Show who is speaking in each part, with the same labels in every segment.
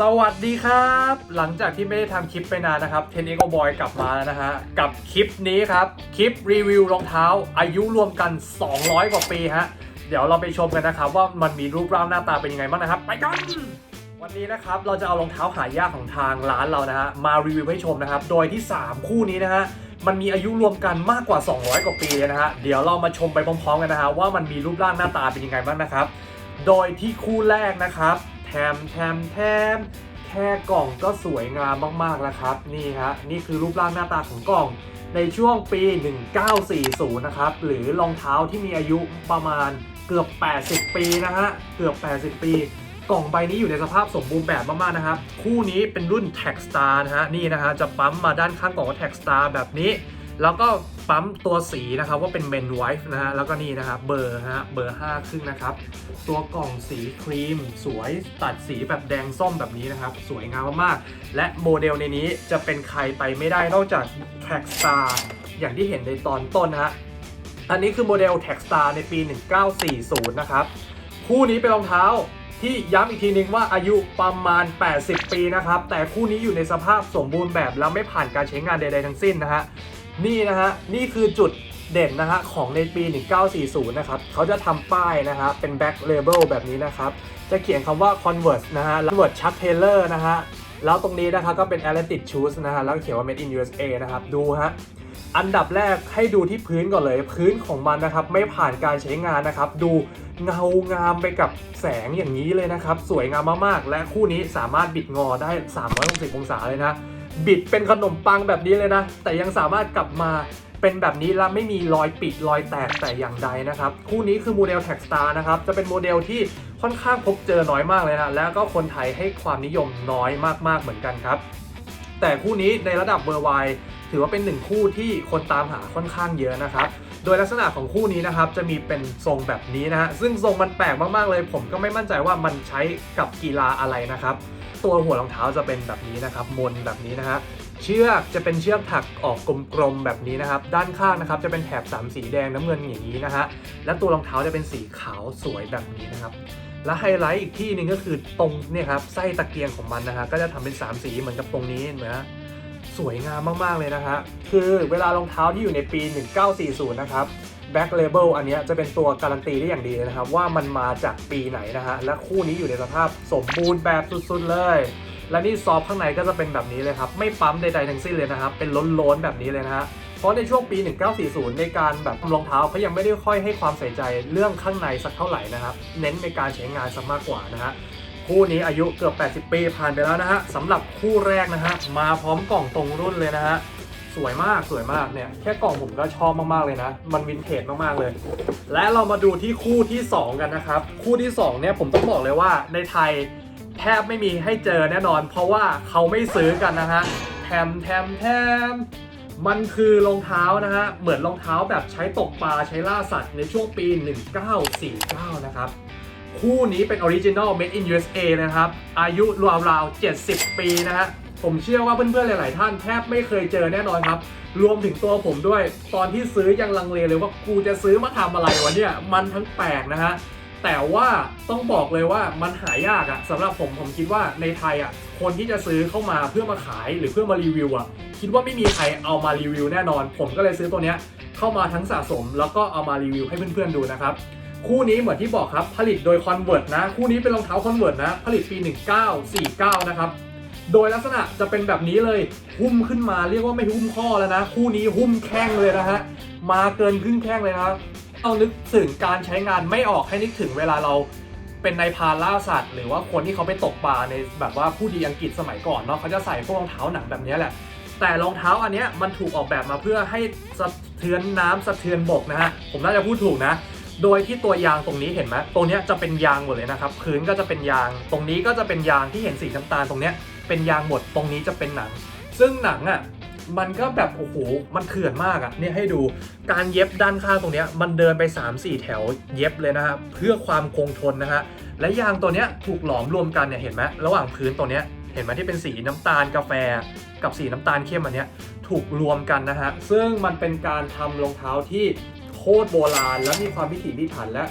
Speaker 1: สวัสดีครับ หลังจากที่ไม่ได้ทำคลิปไปนานนะครับ 10 Echo Boy กลับมาแล้วนะฮะ กับคลิปนี้ครับ คลิปรีวิวรองเท้า อายุรวมกัน 200 กว่าปีฮะ เดี๋ยวเราไปชมกันนะครับ ว่ามันมีรูปร่างหน้าตาเป็นยังไงบ้างนะครับ ไปกัน วันนี้นะครับ เราจะเอารองเท้าหายากของทางร้านเรานะฮะ มารีวิวให้ชมนะครับ โดยที่ 3 คู่นี้นะฮะ มันมีอายุรวมกันมากกว่า 200 กว่าปีเลยนะฮะ เดี๋ยวเรามาชมไปพร้อมๆกันนะฮะว่ามันมีรูปร่างหน้าตาเป็นยังไงบ้างนะครับ โดยที่คู่แรกนะครับ มแถมแถมแค่กล่องก็สวยงามมากๆแล้วครับนี่ฮะนี่คือรูปร่างหน้าตาของกล่องในช่วงปี 1940 นะครับ หรือรองเท้าที่มีอายุประมาณเกือบ 80 ปีนะฮะ เกือบ 80 ปี กล่องใบนี้อยู่ในสภาพสมบูรณ์แบบมากๆนะครับ คู่นี้เป็นรุ่น t a g Star นะฮะ นี่นะฮะ จะปั๊มมาด้านข้างกล่องว่า t a g Star แบบนี้ แล้วก็ ปั๊มตัวสีนะครับว่าเป็น Men Wife นะฮะแล้วก็นี่นะครับเบอร์ฮะเบอร์ 5 ครึ่งนะครับ ตัวกล่องสีครีม สวยตัดสีแบบแดงส้มแบบนี้นะครับ สวยงามมากๆ และโมเดลในนี้จะเป็นใครไปไม่ได้นอกจาก t a g Star อย่างที่เห็นในตอนต้นนะฮะอันนี้คือโมเดล t a g Star ในปี 1940 นะครับคู่นี้เป็นรองเท้าที่ย้ำอีกทีนึงว่าอายุประมาณ 80 ปีนะครับ แต่คู่นี้อยู่ในสภาพสมบูรณ์แบบแล้วไม่ผ่านการใช้งานใดๆทั้งสิ้นนะฮะ นี่นะฮะนี่คือจุดเด่นนะฮะของในปี 1940 นะครับเขาจะทำป้ายนะฮะเป็น back label แบบนี้นะครับ จะเขียนคำว่า Converse นะฮะ Converse Chuck Taylor นะฮะ แล้วตรงนี้นะครับก็เป็น Atlantic Shoes นะฮะ แล้วเขียนว่า Made in USA นะครับ ดูฮะ อันดับแรกให้ดูที่พื้นก่อนเลย พื้นของมันนะครับ ไม่ผ่านการใช้งานนะครับ ดูเงางามไปกับแสงอย่างนี้เลยนะครับ สวยงามมากๆ และคู่นี้สามารถบิดงอได้ 360 องศาเลยนะ บิดเป็นขนมปังแบบนี้เลยนะ แต่ยังสามารถกลับมาเป็นแบบนี้และไม่มีรอยปิดรอยแตกแต่อย่างใดนะครับ คู่นี้คือโมเดล t a g Star นะครับ จะเป็นโมเดลที่ค่อนข้างพบเจอน้อยมากเลยนะ แล้วก็คนไทยให้ความนิยมน้อยมากๆเหมือนกันครับ แต่คู่นี้ในระดับเบอร์ไวถือว่าเป็นหนึ่งคู่ที่คนตามหาค่อนข้างเยอะนะครับ โดยลักษณะของคู่นี้นะครับ จะมีเป็นทรงแบบนี้นะฮะซึ่งทรงมันแปลกมากๆเลย ผมก็ไม่มั่นใจว่ามันใช้กับกีฬาอะไรนะครับ ตัวหัวรองเท้าจะเป็นแบบนี้นะครับมนแบบนี้นะฮะเชือกจะเป็นเชือกถักออกกลมๆแบบนี้นะครับ ด้านข้างนะครับจะเป็นแถบสามสีแดงน้ำเงินอย่างนี้นะฮะและตัวรองเท้าจะเป็นสีขาวสวยแบบนี้นะครับ และไฮไลท์อีกที่หนึ่งก็คือตรงเนี่ยครับไส้ตะเกียงของมันนะฮะก็จะทำเป็นสามสีเหมือนกับตรงนี้เห็นไหมฮะสวยงามมากๆเลยนะฮะคือเวลารองเท้าที่อยู่ในปี 1940 นะครับ Back Label อันนี้จะเป็นตัวการันตีได้อย่างดีเลยนะครับ ว่ามันมาจากปีไหนนะฮะ และคู่นี้อยู่ในสภาพสมบูรณ์แบบสุดๆเลย และนี่ซอฟข้างในก็จะเป็นแบบนี้เลยครับ ไม่ปั๊มใดๆทั้งสิ้นเลยนะครับ เป็นล้นๆแบบนี้เลยนะฮะเพราะในช่วงปี 1940 ในการแบบรองเท้าเขายังไม่ได้ค่อยให้ความใส่ใจเรื่องข้างในสักเท่าไหร่นะครับ เน้นในการใช้งานซะมากกว่านะฮะ คู่นี้อายุเกือบ 80 ปีผ่านไปแล้วนะฮะสำหรับคู่แรกนะฮะ มาพร้อมกล่องตรงรุ่นเลยนะฮะ สวยมากสวยมากเนี่ย แค่กล่องผมก็ชอบมากๆเลยนะ มันวินเทจมากๆเลย และเรามาดูที่คู่ที่ 2 กันนะครับ คู่ที่ 2 เนี่ยผมต้องบอกเลยว่าในไทยแทบไม่มีให้เจอแน่นอน เพราะว่าเขาไม่ซื้อกันนะฮะแถมแถมแถมมันคือรองเท้านะฮะ เหมือนรองเท้าแบบใช้ตกปลาใช้ล่าสัตว์ในช่วงปี 1949 นะครับ คู่นี้เป็น Original Made in USA นะครับ อายุราวๆ70 ปีนะฮะ ผมเชื่อว่าเพื่อนๆหลาย ๆ ท่านแทบไม่เคยเจอแน่นอนครับ รวมถึงตัวผมด้วย ตอนที่ซื้อยังลังเลเลยว่ากูจะซื้อมาทำอะไรวะเนี่ย มันทั้งแปลกนะฮะ แต่ว่าต้องบอกเลยว่ามันหายากอะสำหรับผมผมคิดว่าในไทยอะคนที่จะซื้อเข้ามาเพื่อมาขายหรือเพื่อมารีวิวอะคิดว่าไม่มีใครเอามารีวิวแน่นอน ผมก็เลยซื้อตัวเนี้ยเข้ามาทั้งสะสม แล้วก็เอามารีวิวให้เพื่อนๆดูนะครับคู่นี้เหมือนที่บอกครับผลิตโดย Convert นะ คู่นี้เป็นรองเท้า Convert นะ ผลิตปี 1949 นะครับ โดยลักษณะจะเป็นแบบนี้เลยหุ้มขึ้นมาเรียกว่าไม่หุ้มข้อแล้วนะ คู่นี้หุ้มแข้งเลยนะฮะมาเกินครึ่งแข้งเลยนะครับต้องนึกถึงการใช้งานไม่ออกให้นึกถึงเวลาเราเป็นนายพาล่าสัตว์ หรือว่าคนที่เขาไปตกปลาในแบบว่าผู้ดีอังกฤษสมัยก่อนเนาะเขาจะใส่พวกรองเท้าหนังแบบนี้แหละ แต่รองเท้าอันนี้มันถูกออกแบบมาเพื่อให้สะเทือนน้ำสะเทือนบกนะฮะผมน่าจะพูดถูกนะ โดยที่ตัวยางตรงนี้เห็นไหมตรงนี้จะเป็นยางหมดเลยนะครับพื้นก็จะเป็นยาง ตรงนี้ก็จะเป็นยางที่เห็นสีน้ำตาลตรงเนี้ย เป็นยางหมดตรงนี้จะเป็นหนัง ซึ่งหนังอะมันก็แบบโอ้โห มันเถื่อนมากอะ่ะ เนี่ยให้ดูการเย็บด้านข้างตรงเนี้ยมันเดินไป 3-4 แถวเย็บเลยนะฮะเพื่อความคงทนนะฮะ และยางตัวเนี้ยถูกหลอมรวมกันเนี่ยเห็นไหมระหว่างพื้นตัวเนี้ยเห็นไหมที่เป็นสีน้ำตาลกาแฟ กับสีน้ำตาลเข้มอันเนี้ยถูกรวมกันนะฮะ ซึ่งมันเป็นการทำรองเท้าที่โคตรโบราณและมีความพิถีพิถันและ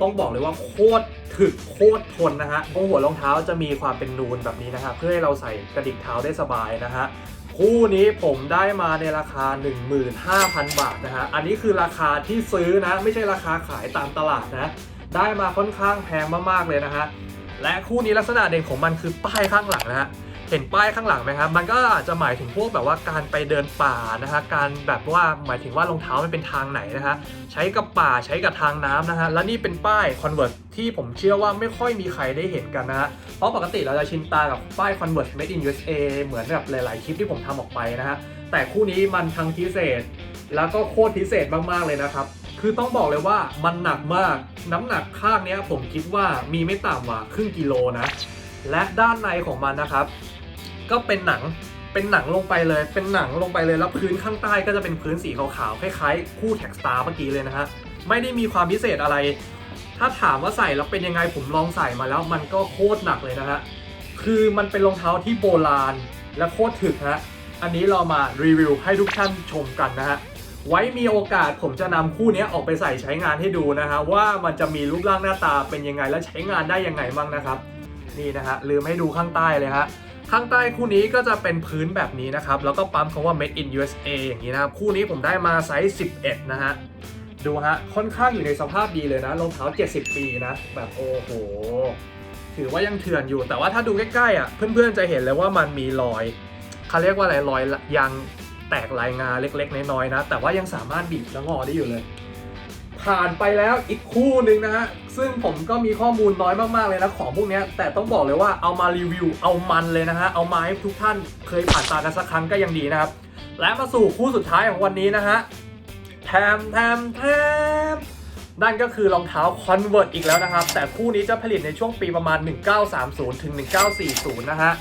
Speaker 1: ต้องบอกเลยว่าโคตรถึกโคตรทนนะฮะตรงหัวรองเท้าจะมีความเป็นนูนแบบนี้นะฮะเพื่อให้เราใส่กระดิกเท้าได้สบายนะฮะคู่นี้ผมได้มาในราคา 15,000 บาทนะฮะ อันนี้คือราคาที่ซื้อนะ ไม่ใช่ราคาขายตามตลาดนะ ได้มาค่อนข้างแพงมากๆเลยนะฮะ และคู่นี้ลักษณะเด่นของมันคือป้ายข้างหลังนะฮะ เห็นป้ายข้างหลังไหมครับ มันก็อาจจะหมายถึงพวกแบบว่าการไปเดินป่านะฮะ การแบบว่าหมายถึงว่ารองเท้ามันเป็นทางไหนนะฮะ ใช้กับป่าใช้กับทางน้ำนะฮะ และนี่เป็นป้าย Converse ที่ผมเชื่อว่าไม่ค่อยมีใครได้เห็นกันนะฮะ เพราะปกติเราจะชินตากับป้าย Converse Made in USA เหมือนแบบหลาย ๆ คลิปที่ผมทำออกไปนะฮะ แต่คู่นี้มันทั้งพิเศษ แล้วก็โคตรพิเศษมาก ๆ เลยนะครับคือต้องบอกเลยว่ามันหนักมาก น้ำหนักข้างนี้ผมคิดว่ามีไม่ต่ำกว่าครึ่งกิโลนะ และด้านในของมันนะครับ ก็เป็นหนังเป็นหนังลงไปเลย เป็นหนังลงไปเลยแล้วพื้นข้างใต้ก็จะเป็นพื้นสีขาวๆคล้ายๆคู่แท็กสตาร์เมื่อกี้เลยนะฮะไม่ได้มีความพิเศษอะไร ถ้าถามว่าใส่แล้วเป็นยังไงผมลองใส่มาแล้ว มันก็โคตรหนักเลยนะฮะคือมันเป็นรองเท้าที่โบราณและโคตรถึกฮะอันนี้เรามารีวิวให้ทุกท่านชมกันนะฮะไว้มีโอกาสผมจะนำคู่นี้ออกไปใส่ใช้งานให้ดูนะฮะว่ามันจะมีรูปร่างหน้าตาเป็นยังไงและใช้งานได้ยังไงบ้างนะครับ นี่นะฮะลืมให้ดูข้างใต้เลยฮะ ข้างใต้คู่นี้ก็จะเป็นพื้นแบบนี้นะครับ แล้วก็ปั๊มคำว่า made in USA อย่างนี้นะครับ คู่นี้ผมได้มาไซส์ 11 นะฮะ ดูฮะ ค่อนข้างอยู่ในสภาพดีเลยนะ รองเท้า 70 ปีนะ แบบโอ้โห ถือว่ายังเถื่อนอยู่ แต่ว่าถ้าดูใกล้ๆอะ เพื่อนๆจะเห็นเลยว่ามันมีรอย เขาเรียกว่าอะไร รอยยางแตกลายงาเล็กๆ น้อยๆนะ แต่ว่ายังสามารถบีบและงอได้อยู่เลย ผ่านไปแล้วอีกคู่หนึ่งนะฮะ ซึ่งผมก็มีข้อมูลน้อยมากๆเลยนะของพวกนี้ แต่ต้องบอกเลยว่าเอามารีวิวเอามันเลยนะฮะ เอามาให้ทุกท่านเคยผ่านตากันสักครั้งก็ยังดีนะครับ และมาสู่คู่สุดท้ายของวันนี้นะฮะแทมแทมแทมนั่นก็คือรองเท้า Convert อีกแล้วนะครับ แต่คู่นี้จะผลิตในช่วงปีประมาณ 1930ถึง1940 นะฮะ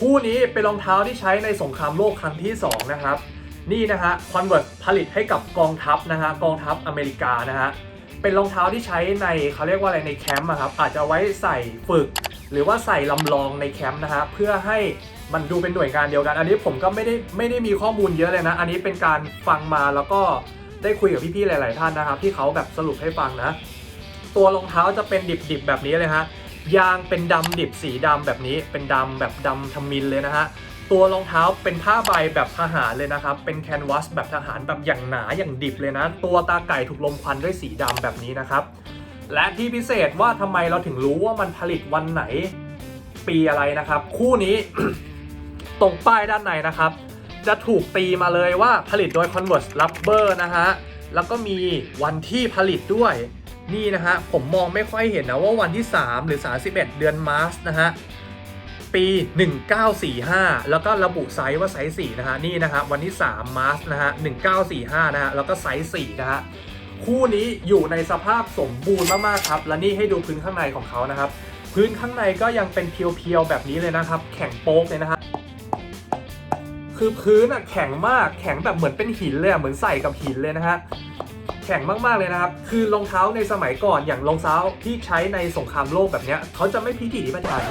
Speaker 1: คู่นี้เป็นรองเท้าที่ใช้ในสงครามโลกครั้งที่ 2 นะครับ นี่นะฮะ Convert ผลิตให้กับกองทัพนะฮะกองทัพอเมริกานะฮะเป็นรองเท้าที่ใช้ในเขาเรียกว่าอะไรในแคมป์ครับอาจจะไว้ใส่ฝึก หรือว่าใส่ลำลองในแคมป์นะฮะเพื่อให้มันดูเป็นหน่วยงานเดียวกัน อันนี้ผมก็ไม่ได้ไม่ได้มีข้อมูลเยอะเลยนะ อันนี้เป็นการฟังมาแล้วก็ได้คุยกับพี่ๆหลาย ๆ ท่านนะครับที่เขาแบบสรุปให้ฟังนะ ตัวรองเท้าจะเป็นดิบๆแบบนี้เลยฮะยางเป็นดำดิบสีดำแบบนี้เป็นดำแบบดำทมินเลยนะฮะ ตัวรองเท้าเป็นผ้าใบแบบทหารเลยนะครับ เป็นแคนวาสแบบทหารแบบอย่างหนาอย่างดิบเลยนะ ตัวตาไก่ถูกลมควันด้วยสีดำแบบนี้นะครับ และที่พิเศษว่าทำไมเราถึงรู้ว่ามันผลิตวันไหนปีอะไรนะครับ คู่นี้ ตรงป้ายด้านในนะครับ จะถูกตีมาเลยว่าผลิตโดย Converse Rubber นะฮะ แล้วก็มีวันที่ผลิตด้วย นี่นะฮะ ผมมองไม่ค่อยเห็นนะว่าวันที่ 3 หรือ 31 เดือนมาร์ชนะฮะ ปี 1945 แล้วก็ระบุไซส์ว่าไซส์4นะฮะนี่นะฮะวันที่3มาร์ชนะฮะ1945นะฮะแล้วก็ไซส์4นะฮะคู่นี้อยู่ในสภาพสมบูรณ์มากๆครับ และนี่ให้ดูพื้นข้างในของเขานะครับ พื้นข้างในก็ยังเป็นเพียวๆแบบนี้เลยนะครับ แข็งโป๊กเลยนะฮะคือพื้นอะแข็งมากแข็งแบบเหมือนเป็นหินเลยอะเหมือนใส่กับหินเลยนะฮะแข็งมากๆเลยนะครับ คือรองเท้าในสมัยก่อนอย่างรองเท้าที่ใช้ในสงครามโลกแบบเนี้ยเขาจะไม่พิถีพิถัน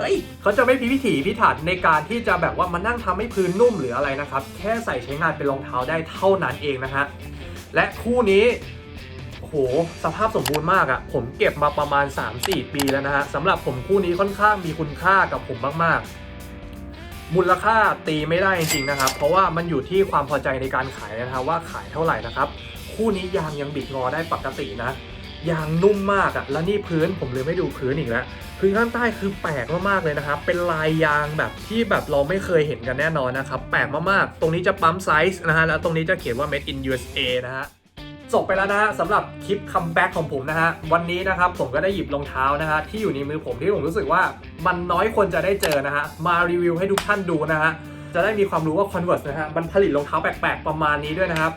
Speaker 1: เอ้ยเขาจะไม่พิถีพิถันในการที่จะแบบว่ามานั่งทำให้พื้นนุ่มหรืออะไรนะครับ แค่ใส่ใช้งานเป็นรองเท้าได้เท่านั้นเองนะฮะ และคู่นี้โหสภาพสมบูรณ์มากอะ่ะ ผมเก็บมาประมาณ 3-4 ปีแล้วนะฮะสำหรับผมคู่นี้ค่อนข้างมีคุณค่ากับผมมากๆ มูลค่าตีไม่ได้จริงๆนะครับ เพราะว่ามันอยู่ที่ความพอใจในการขายนะครับว่าขายเท่าไหร่นะครับ คู่นี้ยางยังบิดงอได้ปกตินะ ยางนุ่มมากอะ่ะแล้วนี่พื้นผมเลยไม่ดูพื้นอีกแล้วพื้นข้างใต้คือแปลกมากๆเลยนะครับ เป็นลายยางแบบที่แบบเราไม่เคยเห็นกันแน่นอนนะครับ แปลกมากๆ ตรงนี้จะปั๊มไซส์นะฮะ แล้วตรงนี้จะเขียนว่า made in USA นะฮะจบไปแล้วนะฮะสำหรับคลิปคัมแบ็กของผมนะฮะวันนี้นะครับผมก็ได้หยิบรองเท้านะฮะที่อยู่ในมือผมที่ผมรู้สึกว่ามันน้อยคนจะได้เจอนะฮะมารีวิวให้ทุกท่านดูนะฮะจะได้มีความรู้ว่า Converse นะฮะมันผลิตรองเท้าแปลกๆประมาณนี้ด้วยนะครับ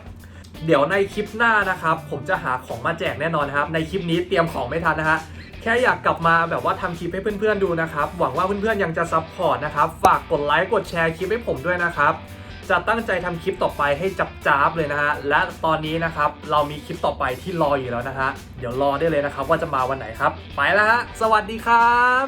Speaker 1: เดี๋ยวในคลิปหน้านะครับ ผมจะหาของมาแจกแน่นอนครับ ในคลิปนี้เตรียมของไม่ทันนะฮะแค่อยากกลับมาแบบว่าทำคลิปให้เพื่อนๆดูนะครับ หวังว่าเพื่อนๆยังจะซัพพอร์ตนะครับ ฝากกดไลค์กดแชร์คลิปให้ผมด้วยนะครับ จะตั้งใจทำคลิปต่อไปให้จับจ้าบเลยนะฮะ และตอนนี้นะครับเรามีคลิปต่อไปที่รออยู่แล้วนะฮะ เดี๋ยวรอได้เลยนะครับว่าจะมาวันไหนครับ ไปแล้วฮะ สวัสดีครับ